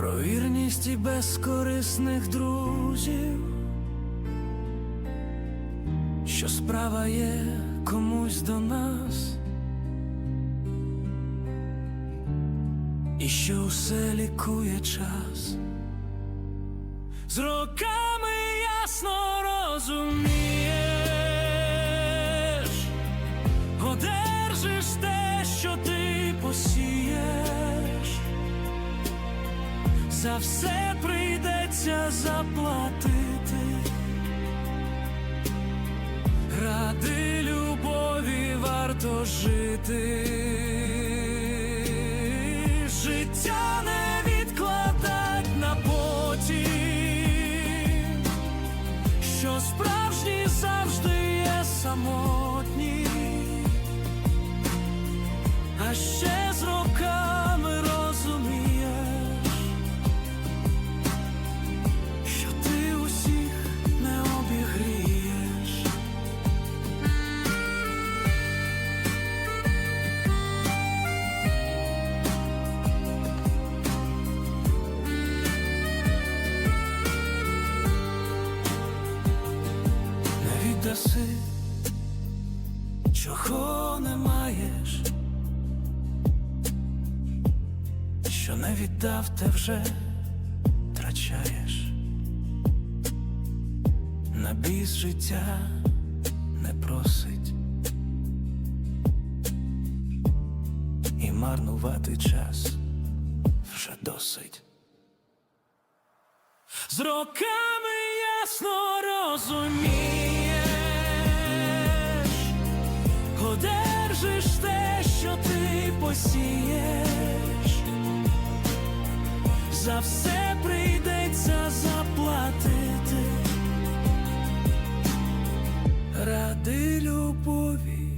Про вірність і безкорисних друзів, що справа є комусь до нас, і що усе лікує час. З роками ясно розумієш, одержиш те, що ти посієш, за все прийдеться заплатити. Ради любові варто жити. Життя не відкладать на потім, що справжні завжди є самотні, а ще не чого не маєш, що не віддав, те вже втрачаєш. На біс життя не просить і марнувати час вже досить. З роками ясно розумієш, все прийдеться заплатити. Ради любові